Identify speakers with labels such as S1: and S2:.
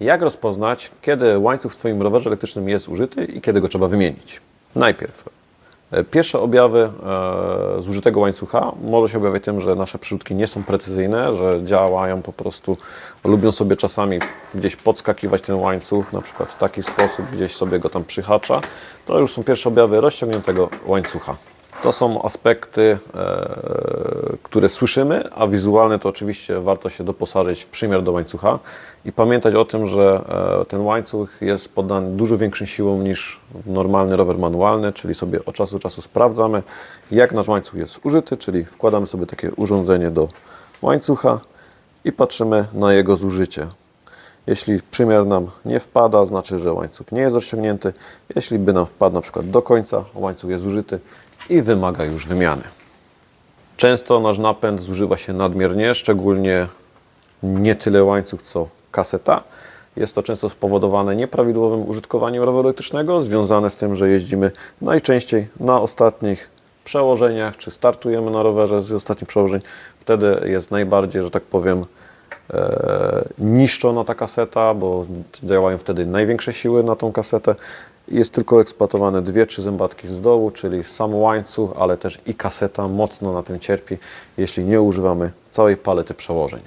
S1: Jak rozpoznać, kiedy łańcuch w Twoim rowerze elektrycznym jest użyty i kiedy go trzeba wymienić? Najpierw, e, pierwsze objawy e, zużytego łańcucha może się objawiać tym, że nasze przyrzutki nie są precyzyjne, że działają po prostu, lubią sobie czasami gdzieś podskakiwać ten łańcuch, na przykład w taki sposób, gdzieś sobie go tam przyhacza. To już są pierwsze objawy rozciągniętego łańcucha. To są aspekty, e, które słyszymy, a wizualne to oczywiście warto się doposażyć w przymiar do łańcucha i pamiętać o tym, że e, ten łańcuch jest poddany dużo większym siłom niż normalny rower manualny, czyli sobie od czasu do czasu sprawdzamy, jak nasz łańcuch jest użyty, czyli wkładamy sobie takie urządzenie do łańcucha i patrzymy na jego zużycie. Jeśli przymiar nam nie wpada, znaczy, że łańcuch nie jest rozciągnięty. Jeśli by nam wpadł na przykład do końca, łańcuch jest zużyty i wymaga już wymiany. Często nasz napęd zużywa się nadmiernie, szczególnie nie tyle łańcuch, co kaseta. Jest to często spowodowane nieprawidłowym użytkowaniem roweru elektrycznego, związane z tym, że jeździmy najczęściej na ostatnich przełożeniach, czy startujemy na rowerze z ostatnich przełożeń. Wtedy jest najbardziej, że tak powiem, niszczona ta kaseta, bo działają wtedy największe siły na tą kasetę. Jest tylko eksploatowane dwie, trzy zębatki z dołu, czyli sam łańcuch, ale też i kaseta mocno na tym cierpi, jeśli nie używamy całej palety przełożeń.